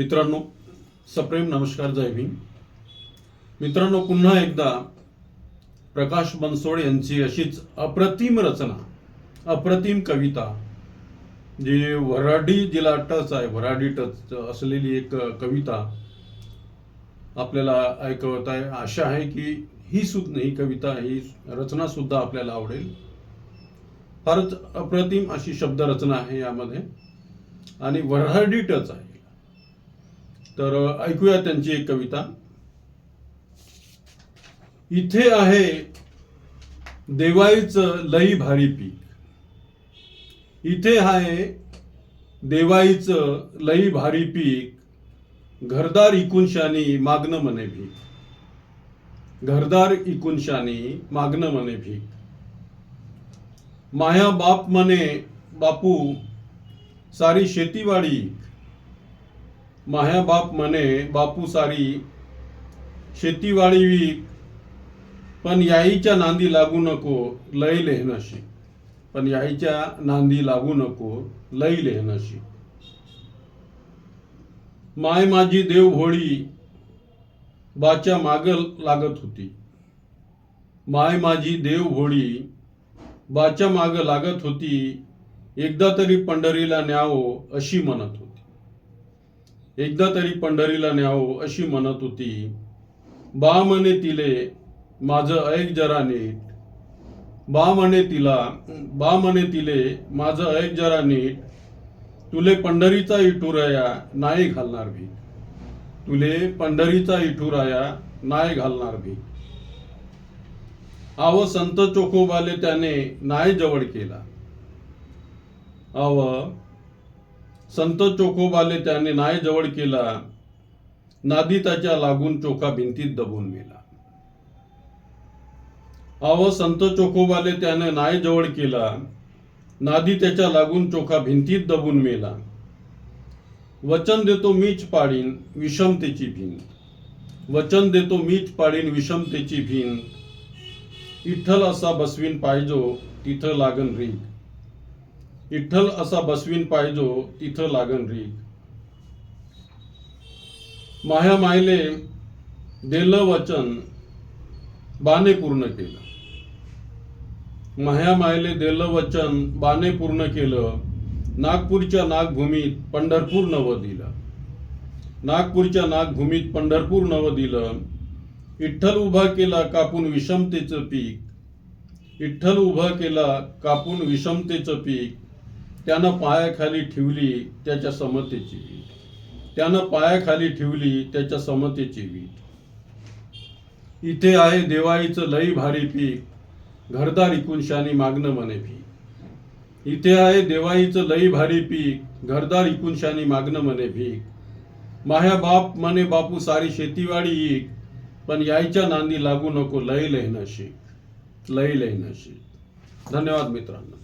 मित्रांनो सप्रेम नमस्कार जय भीम. मित्रांनो पुन्हा एकदा प्रकाश बनसोड यांची अशीच अप्रतिम रचना अप्रतिम कविता जी वराडी जिला टच आहे. वराडी टच असलेली एक कविता आपल्याला ऐकवत आहे. आशा आहे की ही सुद्धा ही कविता ही रचना सुद्धा आपल्याला आवडेल. फारच अप्रतिम अशी शब्दरचना आहे यामध्ये. आणि वऱ्हाडी टच आहे. तर ऐकूया त्यांची एक कविता. इथे आहे देवाईचं लई भारी पीक. इथे आहे देवाईचं लई भारी पीक. घरदार इकुनशानी मागणं मने भीक. घरदार इकुनशानी मागणं मने भीक. माया बाप मने बापू सारी शेतीवाडी माया बाप म्हणे बापू सारी शेतीवाडी विक पण याईच्या नांदी लागू नको लय लेहनशी. पण याईच्या नांदी लागू नको लय लेहनशी. माय माझी देव होळी बाच्या माग लागत होती. माय माझी देव होळी बाच्या माग लागत होती एकदा तरी पंढरीला न्यावो अशी म्हणत होती. एकदा तरी पंढरीला न्यावं अशी म्हणत होती. बा म्हणे तिले माझं ऐक जरा नीट. बा म्हणे तिला बा म्हणे तिले माझं ऐक जरा नीट. तुले पंढरीचा इटुराया नाही घालणार भी तुले पंढरीचा इटुराया नाही घालणार भी आव संत चोखोबाले त्याने नाही जवळ केला. आव संत चोखोबाले त्याने नाय जवळ केला. नादी त्याच्या लागून चोखा भिंतीत दबून मेला अहो संत चोखोबाले त्याने नाय जवळ केला. नादी त्याच्या लागून चोखा भिंतीत दबून मेला. वचन देतो मीच पाडीन विषमतेची भिंत वचन देतो मीच पाडीन विषमतेची भिंत इठ्ठल असा बसवीन पाहिजो तिथं लागन रीग इठ्ठल असा बसवीन पाहिजो तिथं लागन रीक. माह्या मायले दिलं वचन बाने पूर्ण केलं. माह्या मायले दिलं वचन बाने पूर्ण केलं. नागपूरच्या नागभूमीत पंढरपूर नव दिलं. नागपूरच्या नागभूमीत पंढरपूर नव दिलं. विठ्ठल उभा केला कापून विषमतेचं पीक. विठ्ठल उभा केला कापून विषमतेचं पीक. त्यानं पायाखाली ठेवली त्याच्या समतेची वीट. त्यानं पायाखाली ठेवली त्याच्या समतेची वीट. इथे आहे देवाईचं लई भारी पीक. घरदार इकुनशानी मागणं म्हणे भीक इथे आहे देवाईचं लई भारी पीक. घरदार इकुनशानी मागणं म्हणे भीक माह्या बाप म्हणे बापू सारी शेतीवाडी एक पण यायच्या नांदी लागू नको लय लय नशीक लय लय नशीक धन्यवाद मित्रांनो.